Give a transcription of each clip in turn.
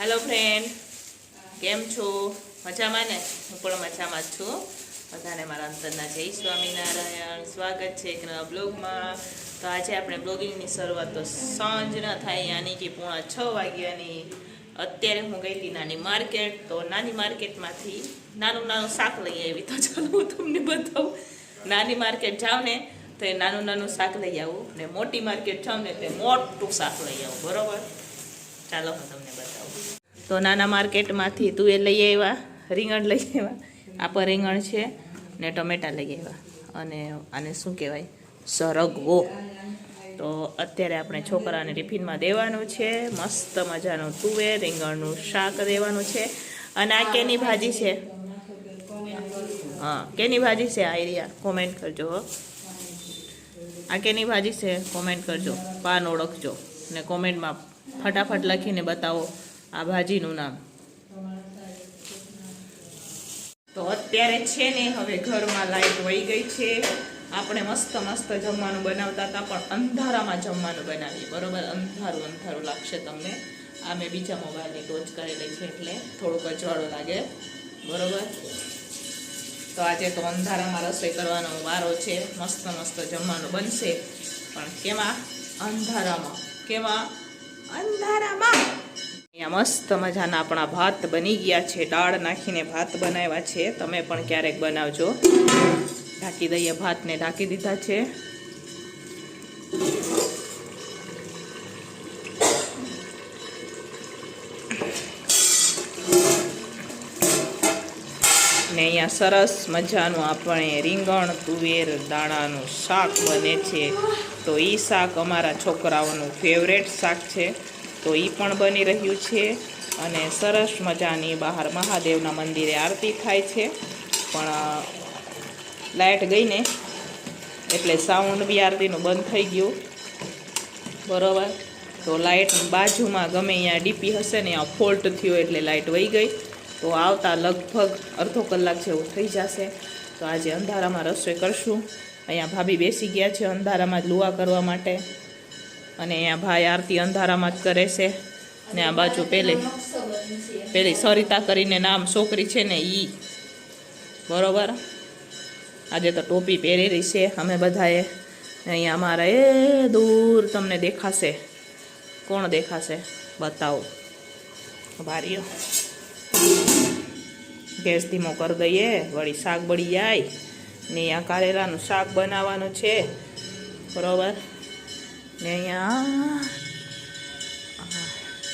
Hello friend કેમ છો? મજામાં ને? હું પણ મજામાં જ છું. બધાને મારા અંતરના જય સ્વામિનારાયણ. સ્વાગત છે એક નવા બ્લોગમાં. તો આજે આપણે બ્લોગિંગની શરૂઆત તો સાંજના થાય, યાની કે પૂણા છ વાગ્યાની. અત્યારે હું હતી નાની માર્કેટ, તો નાની માર્કેટમાંથી નાનું નાનું શાક લઈ આવી. તો ચાલો હું તમને બતાવું. નાની માર્કેટ જાઉં ને, તો એ નાનું નાનું શાક લઈ આવું ને મોટી માર્કેટ જાઉં ને, તે મોટું શાક લઈ આવું. બરોબર? ચાલો હું તમને બતાવું. તો નાના માર્કેટમાંથી તું એ લઈ આવ્યા, રીંગણ લઈ આવ્યા. આ પર રીંગણ છે ને ટમેટા લઈ આવ્યા. અને આને શું કહેવાય? સરગવો. તો અત્યારે આપણે છોકરાને ટિફિનમાં દેવાનું છે, મસ્ત મજાનું તુવેર, રીંગણનું શાક દેવાનું છે. અને આ કેની ભાજી છે? હા, કેની ભાજી છે, આઈડિયા? કોમેન્ટ કરજો આ કેની ભાજી છે? કોમેન્ટ કરજો. પાન ઓળખજો ને કોમેન્ટમાં ફટાફટ લખીને બતાવો આ ભાજીનું નામ. તો અત્યારે છે ને હવે ઘરમાં લાઈટ વહી ગઈ છે. આપણે મસ્ત મસ્ત જમવાનું બનાવતા હતા, પણ અંધારામાં જમવાનું બનાવીએ. બરોબર? અંધારું અંધારું લાગશે તમને. આ મેં બીજા મોબાઈલની ટોચ કરેલી છે એટલે થોડુંક અજવાળો લાગે. બરોબર? તો આજે તો અંધારામાં રસોઈ કરવાનો વારો છે. મસ્ત મસ્ત જમવાનું બનશે. પણ કેમાં અંધારામાં. કેમાં અંધારામાં. અહીંયા મસ્ત મજાના આપણા ભાત બની ગયા છે. દાળ નાખીને ભાત બનાવ્યા છે. તમે પણ ક્યારેક બનાવજો. ઢાંકી દઈએ ભાતને, ઢાંકી દીધા છે. ને અહીંયા સરસ મજાનું આપણે રીંગણ, તુવેર, દાણાનું શાક બને છે. તો એ શાક અમારા છોકરાઓનું ફેવરેટ શાક છે. તો એ પણ બની રહ્યું છે અને સરસ મજાની બહાર મહાદેવના મંદિરે આરતી થાય છે. પણ લાઇટ ગઈ ને એટલે સાઉન્ડ બી આરતીનું બંધ થઈ ગયું. બરાબર? તો લાઇટ બાજુમાં ગમે અહીંયા ડીપી હશે ને અહીંયા ફોલ્ટ થયો એટલે લાઇટ વહી ગઈ. તો આવતા લગભગ અડધો કલાક જેવું થઈ જશે. તો આજે અંધારામાં રસોઈ કરશું. અહીંયા ભાભી બેસી ગયા છે અંધારામાં જ લુવા કરવા માટે. અને અહીંયા ભાઈ આરતી અંધારામાં જ કરે છે. ને આ બાજુ પેલી પેલી સરિતા કરીને નામ છોકરી છે ને ઈ. બરોબર? આજે તો ટોપી પહેરેલી છે. અમે બધાએ અહીંયા અમારા એ દૂર તમને દેખાશે. કોણ દેખાશે? બતાવો. ભારીઓ. ગેસ ધીમો કરી દઈએ, વળી શાક બળી જાય. ને અહીંયા કારેલાનું શાક બનાવવાનું છે. બરોબર? ને અહીંયા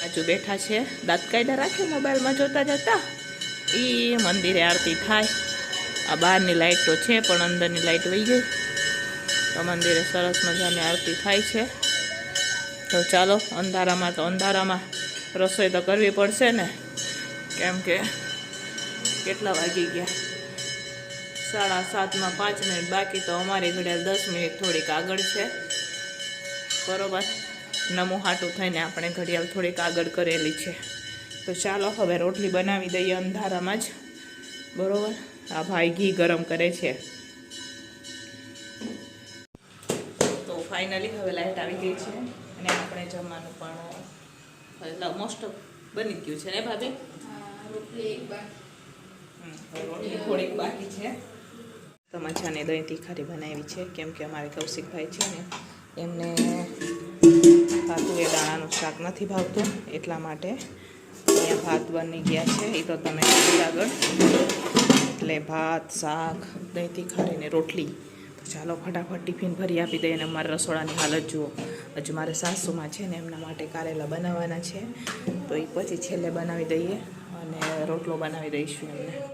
બાજુ બેઠા છે. દાંત કાયદા રાખે મોબાઈલમાં જોતા જતા. એ મંદિરે આરતી થાય. આ બહારની લાઇટ તો છે, પણ અંદરની લાઇટ વહી ગઈ. તો મંદિરે સરસ મજાની આરતી થાય છે. તો ચાલો, અંધારામાં તો અંધારામાં રસોઈ તો કરવી પડશે ને. કેમ કે કેટલા વાગી ગયા? સાડા સાતમાં પાંચ મિનિટ બાકી તો અમારી ઘડિયાળ દસ મિનિટ થોડીક આગળ છે. બરોબર? નમું હાટું થઈને આપણે ઘડિયાળ થોડીક આગળ કરેલી છે. તો ચાલો હવે રોટલી બનાવી દઈએ અંધારામાં જ. બરોબર? આ ભાઈ ઘી ગરમ કરે છે. તો ફાઇનલી હવે લાઇટ આવી ગઈ છે અને આપણે જમવાનું પણ મોસ્ટ બની ગયું છે ને ભાભી? રોટલી થોડીક બાકી છે. તો ને દહીં તીખારી બનાવી છે, કેમ કે અમારે કૌશિકભાઈ છે ને, એમને ભાતું એ દાણાનું શાક નથી ભાવતું, એટલા માટે અહીંયા ભાત બની ગયા છે. એ તો તમે આગળ. એટલે ભાત, શાક દહીં તીખારી ને રોટલી. તો ચાલો ફટાફટ ટિફિન ભરી આપી દઈએ અને અમારા રસોડાની હાલત જુઓ. હજુ મારે સાસુમાં છે ને, એમના માટે કારેલા બનાવવાના છે. તો એ પછી છેલ્લે બનાવી દઈએ અને રોટલો બનાવી દઈશું એમને.